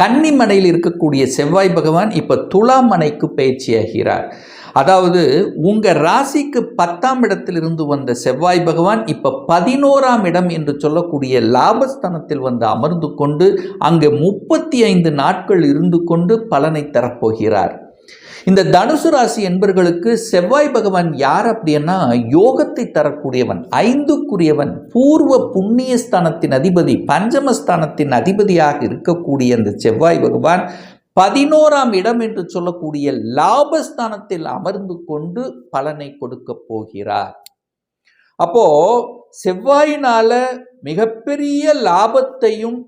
கன்னிமனையில் இருக்கக்கூடிய செவ்வாய் பகவான் இப்போ துலாமனைக்கு பயிற்சியாகிறார். அதாவது உங்கள் ராசிக்கு பத்தாம் இடத்திலிருந்து வந்த செவ்வாய் பகவான் இப்போ பதினோராம் இடம் என்று சொல்லக்கூடிய லாபஸ்தானத்தில் வந்து அமர்ந்து கொண்டு அங்கே முப்பத்தி ஐந்து நாட்கள் இருந்து கொண்டு பலனை தரப்போகிறார். இந்த தனுசு ராசி என்பர்களுக்கு செவ்வாய் பகவான் யார் அப்படின்னா யோகத்தை தரக்கூடியவன் ஐந்துக்குரியவன் பூர்வ புண்ணியஸ்தானத்தின் அதிபதி பஞ்சமஸ்தானத்தின் அதிபதியாக இருக்கக்கூடிய அந்த செவ்வாய் பகவான் பதினோராம் இடம் என்று சொல்லக்கூடிய லாபஸ்தானத்தில் அமர்ந்து கொண்டு பலனை கொடுக்க போகிறார். அப்போ செவ்வாயினால மிகப்பெரிய லாபத்தையும்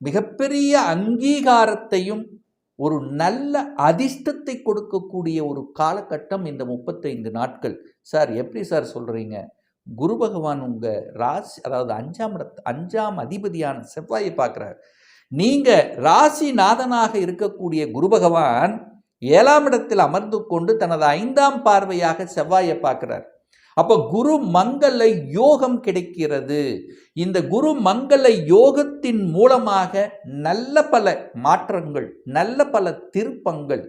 மிகப்பெரிய அங்கீகாரத்தையும் ஒரு நல்ல அதிர்ஷ்டத்தை கொடுக்கக்கூடிய ஒரு காலகட்டம் இந்த முப்பத்தைந்து நாட்கள். சார் எப்படி சார் சொல்கிறீங்க குரு பகவான் உங்கள் ராசி அதாவது அஞ்சாம் இடத்து அஞ்சாம் அதிபதியான செவ்வாயை பார்க்குறார். நீங்கள் ராசிநாதனாக இருக்கக்கூடிய குரு பகவான் ஏழாம் இடத்தில் அமர்ந்து கொண்டு தனது ஐந்தாம் பார்வையாக செவ்வாயை பார்க்குறார். அப்போ குரு மங்கள யோகம் கிடைக்கிறது. இந்த குரு மங்கள யோகத்தின் மூலமாக நல்ல பல மாற்றங்கள் நல்ல பல திருப்பங்கள்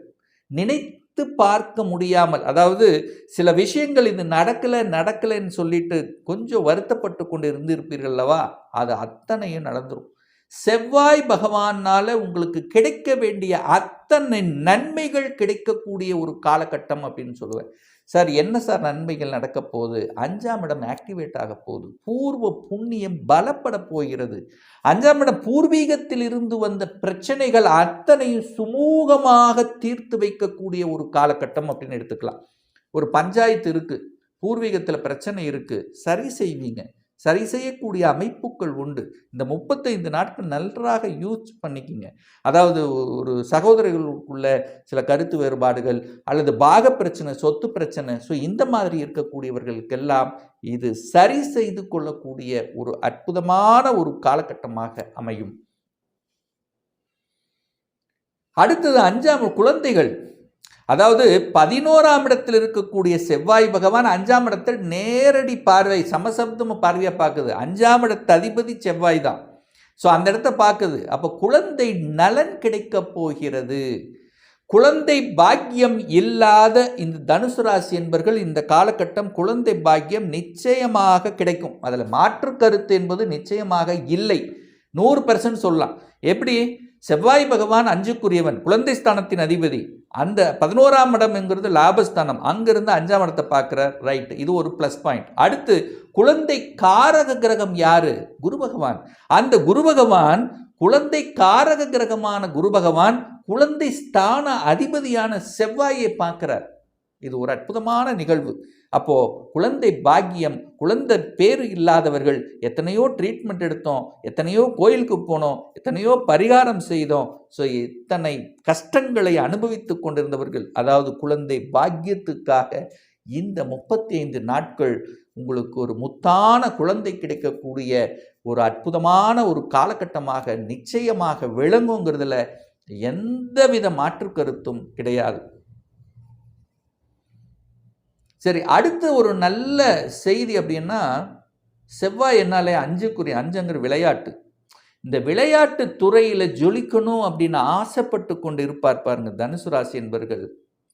நினைத்து பார்க்க முடியாமல் அதாவது சில விஷயங்கள் இது நடக்கலை நடக்கலைன்னு சொல்லிட்டு கொஞ்சம் வருத்தப்பட்டு கொண்டு இருந்திருப்பீர்கள் அல்லவா? அது அத்தனையும் நடந்துடும் செவ்வாய் பகவானால் உங்களுக்கு கிடைக்க வேண்டிய அத்தனை நன்மைகள் கிடைக்கக்கூடிய ஒரு காலகட்டம் அப்படின்னு சொல்லுவேன். சார் என்ன சார் நன்மைகள் நடக்க போகுது? அஞ்சாம் இடம் ஆக்டிவேட் ஆக போகுது. பூர்வ புண்ணியம் பலப்பட போகிறது. அஞ்சாம் இடம் பூர்வீகத்தில் இருந்து வந்த பிரச்சனைகள் அத்தனையும் சுமூகமாக தீர்த்து வைக்கக்கூடிய ஒரு காலகட்டம் அப்படின்னு எடுத்துக்கலாம். ஒரு பஞ்சாயத்து இருக்குது பூர்வீகத்தில் பிரச்சனை இருக்குது சரி செய்வீங்க. சரி செய்யக்கூடிய அமைப்புகள் உண்டு. இந்த முப்பத்தைந்து நாட்கள் நன்றாக யூஸ் பண்ணிக்கிங்க. அதாவது ஒரு சகோதரர்களுக்குள்ள சில கருத்து வேறுபாடுகள் அல்லது பாக பிரச்சனை சொத்து பிரச்சனை ஸோ இந்த மாதிரி இருக்கக்கூடியவர்களுக்கெல்லாம் இது சரி செய்து கொள்ளக்கூடிய ஒரு அற்புதமான ஒரு காலகட்டமாக அமையும். அடுத்தது அஞ்சாம் குழந்தைகள். அதாவது பதினோராம் இடத்தில் இருக்கக்கூடிய செவ்வாய் பகவான் அஞ்சாம் இடத்தில் நேரடி பார்வை சமசப்தம பார்வையாக பார்க்குது. அஞ்சாம் இடத்து அதிபதி செவ்வாய் தான். ஸோ அந்த இடத்த பார்க்குது. அப்போ குழந்தை நலன் கிடைக்க போகிறது. குழந்தை பாக்கியம் இல்லாத இந்த தனுசு ராசி என்பர்கள் இந்த காலகட்டம் குழந்தை பாக்கியம் நிச்சயமாக கிடைக்கும். அதில் மாற்று கருத்து என்பது நிச்சயமாக இல்லை. நூறு பர்சன்ட் சொல்லலாம். எப்படி? செவ்வாய் பகவான் அஞ்சுக்குரியவன் குழந்தை ஸ்தானத்தின் அதிபதி. அந்த பதினோராம் இடம் என்கிறது லாபஸ்தானம். அங்கிருந்து அஞ்சாம் இடத்தை பார்க்குறார் ரைட் இது ஒரு ப்ளஸ் பாயிண்ட் அடுத்து குழந்தை காரக கிரகம் யாரு? குரு பகவான். அந்த குரு பகவான் குழந்தை காரக கிரகமான குரு பகவான் குழந்தை ஸ்தான அதிபதியான செவ்வாயை பார்க்கிறார். இது ஒரு அற்புதமான நிகழ்வு. அப்போது குழந்தை பாக்கியம் குழந்தை பேர் இல்லாதவர்கள் எத்தனையோ ட்ரீட்மெண்ட் எடுத்தோம் எத்தனையோ கோயிலுக்கு போனோம் எத்தனையோ பரிகாரம் செய்தோம். ஸோ இத்தனை கஷ்டங்களை அனுபவித்து கொண்டிருந்தவர்கள் அதாவது குழந்தை பாக்கியத்துக்காக இந்த முப்பத்தி ஐந்து நாட்கள் உங்களுக்கு ஒரு முத்தான குழந்தை கிடைக்கக்கூடிய ஒரு அற்புதமான ஒரு காலகட்டமாக நிச்சயமாக விளங்குங்கிறதுல எந்தவித மாற்று கருத்தும் கிடையாது. சரி அடுத்த ஒரு நல்ல செய்தி அப்படின்னா செவ்வாய் என்னாலே அஞ்சுக்குரிய அஞ்சுங்கிற விளையாட்டு. இந்த விளையாட்டு துறையில் ஜொலிக்கணும் அப்படின்னு ஆசைப்பட்டு கொண்டு இருப்பார் பாருங்க தனுசு ராசி என்பவர்கள்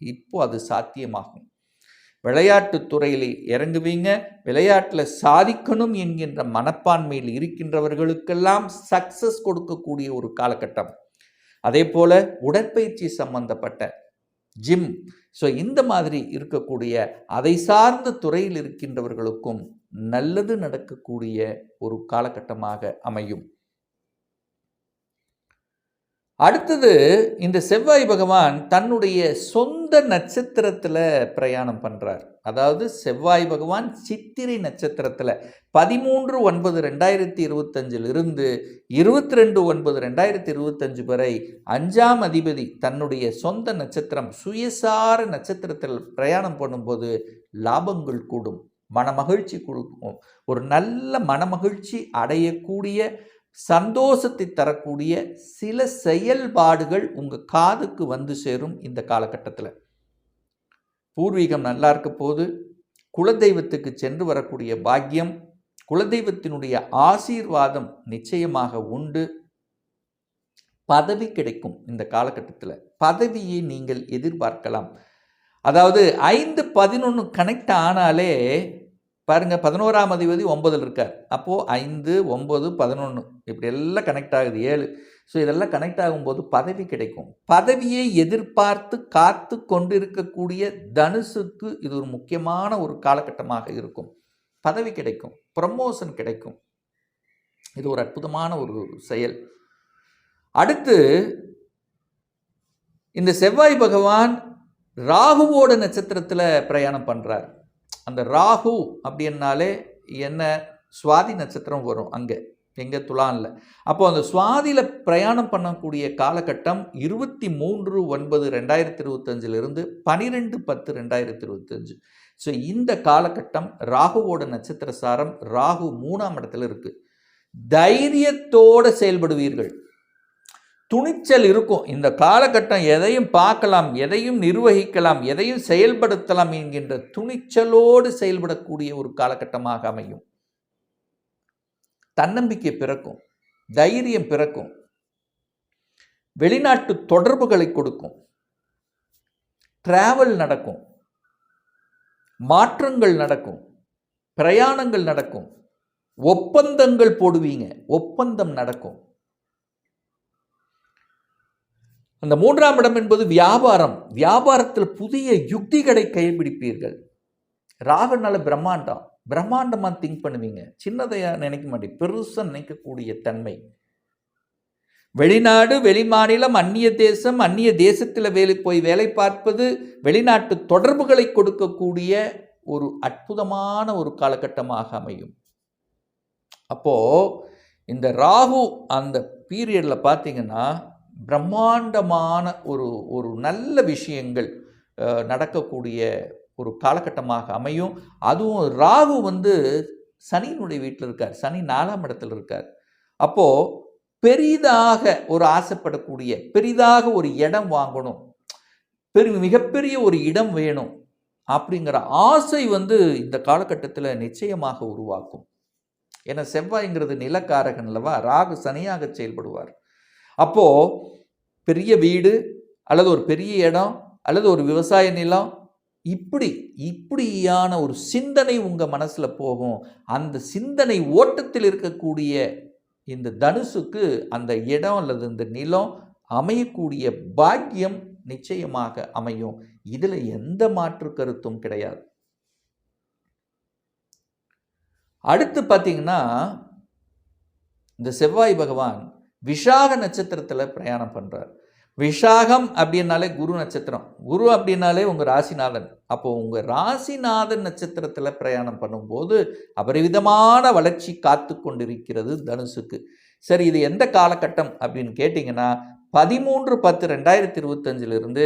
இப்போ அது சாத்தியமாகும். விளையாட்டு துறையில் இறங்குவீங்க விளையாட்டில் சாதிக்கணும் என்கின்ற மனப்பான்மையில் இருக்கின்றவர்களுக்கெல்லாம் சக்சஸ் கொடுக்கக்கூடிய ஒரு காலகட்டம். அதே போல் உடற்பயிற்சி சம்பந்தப்பட்ட ஜிம் ஸோ இந்த மாதிரி இருக்கக்கூடிய அதை சார்ந்த துறையில் இருக்கின்றவர்களுக்கும் நல்லது நடக்கக்கூடிய ஒரு காலகட்டமாக அமையும். அடுத்தது இந்த செவ்வாய் பகவான் தன்னுடைய சொந்த நட்சத்திரத்தில் பிரயாணம் பண்ணுறார் அதாவது செவ்வாய் பகவான் சித்திரை நட்சத்திரத்தில் பதிமூன்று ஒன்பது ரெண்டாயிரத்தி இருபத்தஞ்சிலிருந்து இருபத்தி ரெண்டு ஒன்பது ரெண்டாயிரத்தி இருபத்தஞ்சு வரை அஞ்சாம் அதிபதி தன்னுடைய சொந்த நட்சத்திரம் சுயசார நட்சத்திரத்தில் பிரயாணம் பண்ணும்போது லாபங்கள் கூடும் மனமகிழ்ச்சி கொடுக்கும் ஒரு நல்ல மனமகிழ்ச்சி அடையக்கூடிய சந்தோஷத்தை தரக்கூடிய சில செயல்பாடுகள் உங்கள் காதுக்கு வந்து சேரும் இந்த காலகட்டத்தில். பூர்வீகம் நல்லா இருக்க போது குலதெய்வத்துக்கு சென்று வரக்கூடிய பாக்கியம் குலதெய்வத்தினுடைய ஆசீர்வாதம் நிச்சயமாக உண்டு. பதவி கிடைக்கும் இந்த காலகட்டத்தில். பதவியை நீங்கள் எதிர்பார்க்கலாம். அதாவது ஐந்து பதினொன்று கனெக்ட் ஆனாலே பாருங்கள் பதினோராம் அதிபதி ஒம்பதில் இருக்கார். அப்போது ஐந்து ஒம்பது பதினொன்று இப்படி எல்லாம் கனெக்ட் ஆகுது ஏழு. ஸோ இதெல்லாம் கனெக்ட் ஆகும்போது பதவி கிடைக்கும். பதவியை எதிர்பார்த்து காத்து கொண்டிருக்கக்கூடிய தனுசுக்கு இது ஒரு முக்கியமான ஒரு காலகட்டமாக இருக்கும். பதவி கிடைக்கும் ப்ரமோஷன் கிடைக்கும். இது ஒரு அற்புதமான ஒரு செயல். அடுத்து இந்த செவ்வாய் பகவான் ராகுவோட நட்சத்திரத்தில் பிரயாணம் பண்ணுறார் அந்த ராகு அப்படின்னாலே என்ன? சுவாதி நட்சத்திரம் வரும் அங்கே எங்கே துலானில். அப்போது அந்த சுவாதியில் பிரயாணம் பண்ணக்கூடிய காலகட்டம் இருபத்தி மூன்று ஒன்பது ரெண்டாயிரத்தி இருபத்தஞ்சிலிருந்து பனிரெண்டு பத்து ரெண்டாயிரத்தி இருபத்தஞ்சு ஸோ இந்த காலகட்டம் ராகுவோட நட்சத்திர சாரம் ராகு மூணாம் இடத்துல இருக்குது தைரியத்தோடு செயல்படுவீர்கள். துணிச்சல் இருக்கும். இந்த காலகட்டம் எதையும் பார்க்கலாம் எதையும் நிர்வகிக்கலாம் எதையும் செயல்படுத்தலாம் என்கின்ற துணிச்சலோடு செயல்படக்கூடிய ஒரு காலகட்டமாக அமையும். தன்னம்பிக்கை பிறக்கும் தைரியம் பிறக்கும் வெளிநாட்டு தொடர்புகளை கொடுக்கும் டிராவல் நடக்கும் மாற்றங்கள் நடக்கும் பிரயாணங்கள் நடக்கும் ஒப்பந்தங்கள் போடுவீங்க ஒப்பந்தம் நடக்கும். அந்த மூன்றாம் இடம் என்பது வியாபாரம். வியாபாரத்தில் புதிய யுக்திகளை கைப்பிடிப்பீர்கள். ராகுனால பிரம்மாண்டம். பிரம்மாண்டமாக திங்க் பண்ணுவீங்க. சின்னதையாக நினைக்க மாட்டேன். பெருசாக நினைக்கக்கூடிய தன்மை. வெளிநாடு வெளிமாநிலம் அந்நிய தேசம் அந்நிய தேசத்தில் வேலை போய் வேலை பார்ப்பது வெளிநாட்டு தொடர்புகளை கொடுக்கக்கூடிய ஒரு அற்புதமான ஒரு காலகட்டமாக அமையும். அப்போது இந்த ராகு அந்த பீரியடில் பார்த்தீங்கன்னா பிரம்மாண்டமான ஒரு ஒரு நல்ல விஷயங்கள் நடக்கக்கூடிய ஒரு காலகட்டமாக அமையும். அதுவும் ராகு வந்து சனியினுடைய வீட்டில் இருக்கார். சனி நாலாம் இடத்துல இருக்கார். அப்போது பெரிதாக ஒரு ஆசைப்படக்கூடிய பெரிதாக ஒரு இடம் வாங்கணும். பெரு மிகப்பெரிய ஒரு இடம் வேணும் அப்படிங்கிற ஆசை வந்து இந்த காலகட்டத்தில் நிச்சயமாக உருவாக்கும். ஏன்னா செவ்வாய்ங்கிறது நிலக்காரகன் அல்லவா? ராகு சனியாக செயல்படுவார். அப்போது பெரிய வீடு அல்லது ஒரு பெரிய இடம் அல்லது ஒரு விவசாய நிலம் இப்படி இப்படியான ஒரு சிந்தனை உங்கள் மனசில் போகும். அந்த சிந்தனை ஓட்டத்தில் இருக்கக்கூடிய இந்த தனுசுக்கு அந்த இடம் அல்லது இந்த நிலம் அமையக்கூடிய பாக்கியம் நிச்சயமாக அமையும். இதில் எந்த மாற்று கருத்தும் கிடையாது. அடுத்து பார்த்தீங்கன்னா இந்த செவ்வாய் பகவான் விஷாக நட்சத்திரத்தில் பிரயாணம் பண்ணுறார் விஷாகம் அப்படின்னாலே குரு நட்சத்திரம். குரு அப்படின்னாலே உங்கள் ராசிநாதன். அப்போது உங்கள் ராசிநாதன் நட்சத்திரத்தில் பிரயாணம் பண்ணும்போது அபரிவிதமான வளர்ச்சி காத்து கொண்டிருக்கிறது தனுசுக்கு. சரி இது எந்த காலகட்டம் அப்படின்னு கேட்டிங்கன்னா பதிமூன்று பத்து ரெண்டாயிரத்தி இருபத்தஞ்சிலிருந்து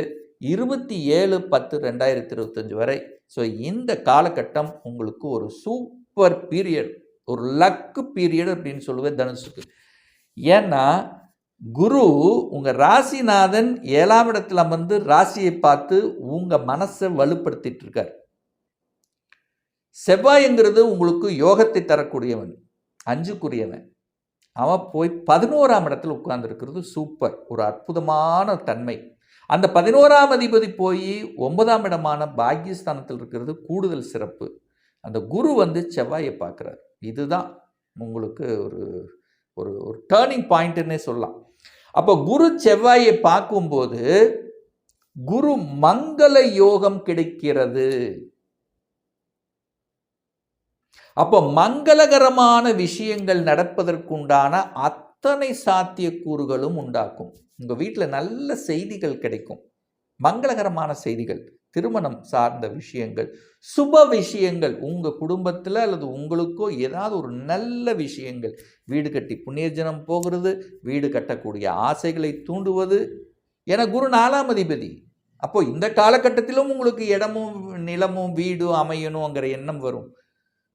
இருபத்தி ஏழு பத்து ரெண்டாயிரத்தி இருபத்தஞ்சி வரை. ஸோ இந்த காலகட்டம் உங்களுக்கு ஒரு சூப்பர் பீரியட் ஒரு லக்கு பீரியட் அப்படின்னு சொல்லுவேன் தனுசுக்கு. ஏன்னா குரு உங்கள் ராசிநாதன் ஏழாம் இடத்துல அமர்ந்து ராசியை பார்த்து உங்கள் மனசை வலுப்படுத்திட்டு இருக்கார் செவ்வாய்ங்கிறது உங்களுக்கு யோகத்தை தரக்கூடியவன் அஞ்சுக்குரியவன். அவன் போய் பதினோராம் இடத்துல உட்கார்ந்துருக்கிறது சூப்பர் ஒரு அற்புதமான தன்மை. அந்த பதினோராம் அதிபதி போய் ஒன்பதாம் இடமான பாக்கியஸ்தானத்தில் இருக்கிறது கூடுதல் சிறப்பு. அந்த குரு வந்து செவ்வாயை பார்க்குறார். இதுதான் உங்களுக்கு ஒரு ஒரு ஒரு டேர்னிங் பாயிண்ட்டுன்னே சொல்லலாம். அப்போ குரு செவ்வாயை பார்க்கும்போது குரு மங்கள யோகம் கிடைக்கிறது. அப்போ மங்களகரமான விஷயங்கள் நடப்பதற்குண்டான அத்தனை சாத்தியக்கூறுகளும் உண்டாக்கும். உங்கள் வீட்டில் நல்ல செய்திகள் கிடைக்கும். மங்களகரமான செய்திகள். திருமணம் சார்ந்த விஷயங்கள் சுப விஷயங்கள் உங்கள் குடும்பத்தில் அல்லது உங்களுக்கோ ஏதாவது ஒரு நல்ல விஷயங்கள். வீடு கட்டி புண்ணியஜனம் போகிறது வீடு கட்டக்கூடிய ஆசைகளை தூண்டுவது. என குரு நாலாம் அதிபதி. அப்போ இந்த காலகட்டத்திலும் உங்களுக்கு இடமும் நிலமும் வீடும் அமையணுங்கிற எண்ணம் வரும்.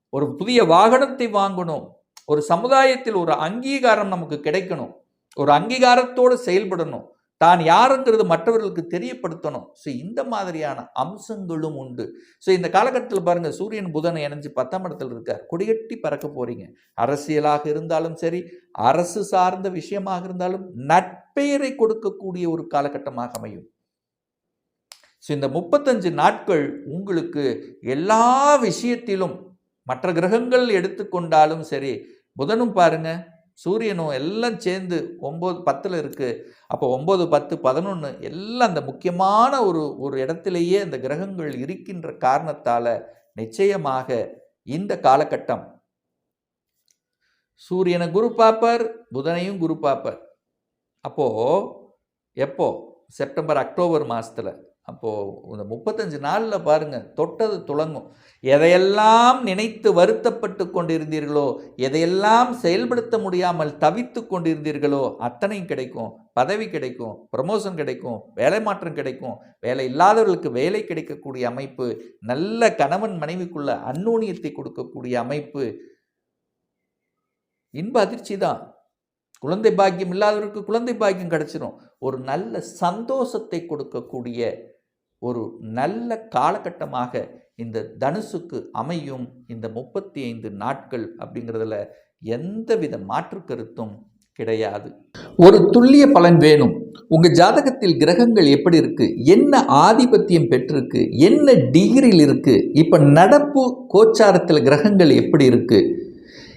ஒரு புதிய வாகனத்தை வாங்கணும். ஒரு சமுதாயத்தில் ஒரு அங்கீகாரம் நமக்கு கிடைக்கணும். ஒரு அங்கீகாரத்தோடு செயல்படணும். தான் யாருங்கிறது மற்றவர்களுக்கு தெரியப்படுத்தணும். ஸோ இந்த மாதிரியான அம்சங்களும் உண்டு. ஸோ இந்த காலகட்டத்தில் பாருங்கள் சூரியன் புதன் இணைஞ்சு பத்தாம் இடத்துல இருக்கார். கொடிகட்டி பறக்க போகிறீங்க அரசியலாக இருந்தாலும் சரி அரசு சார்ந்த விஷயமாக இருந்தாலும் நட்பெயரை கொடுக்கக்கூடிய ஒரு காலகட்டமாக அமையும். ஸோ இந்த முப்பத்தஞ்சு நாட்கள் உங்களுக்கு எல்லா விஷயத்திலும் மற்ற கிரகங்கள் எடுத்துக்கொண்டாலும் சரி புதனும் பாருங்கள் சூரியனும் எல்லாம் சேர்ந்து ஒம்பது பத்தில் இருக்குது அப்போ ஒம்பது பத்து பதினொன்று எல்லாம் அந்த முக்கியமான ஒரு ஒரு இடத்திலேயே அந்த கிரகங்கள் இருக்கின்ற காரணத்தால் நிச்சயமாக இந்த காலகட்டம் சூரியனை குரு பார்ப்பார் புதனையும் குரு பார்ப்பார். அப்போது எப்போ? செப்டம்பர் அக்டோபர் மாதத்தில் அப்போது இந்த முப்பத்தஞ்சு நாளில் பாருங்கள் தொட்டது துளங்கும். எதையெல்லாம் நினைத்து வருத்தப்பட்டு கொண்டிருந்தீர்களோ எதையெல்லாம் செயல்படுத்த முடியாமல் தவித்து கொண்டிருந்தீர்களோ அத்தனையும் கிடைக்கும். பதவி கிடைக்கும் ப்ரமோஷன் கிடைக்கும் வேலை மாற்றம் கிடைக்கும். வேலை இல்லாதவர்களுக்கு வேலை கிடைக்கக்கூடிய அமைப்பு நல்ல கணவன் மனைவிக்குள்ள அந்நூனியத்தை கொடுக்கக்கூடிய அமைப்பு. இன்ப அதிர்ச்சி தான். குழந்தை பாக்கியம் இல்லாதவருக்கு குழந்தை பாக்கியம் கிடச்சிரும். ஒரு நல்ல சந்தோஷத்தை கொடுக்கக்கூடிய ஒரு நல்ல காலகட்டமாக இந்த தனுசுக்கு அமையும் இந்த முப்பத்தி ஐந்து நாட்கள் அப்படிங்கிறதுல எந்தவித மாற்று கருத்தும் கிடையாது. ஒரு துல்லிய பலன் வேணும். உங்க ஜாதகத்தில் கிரகங்கள் எப்படி இருக்கு? என்ன ஆதிபத்தியம் பெற்றிருக்கு? என்ன டிகிரியில் இருக்கு? இப்ப நடப்பு கோச்சாரத்தில் கிரகங்கள் எப்படி இருக்கு?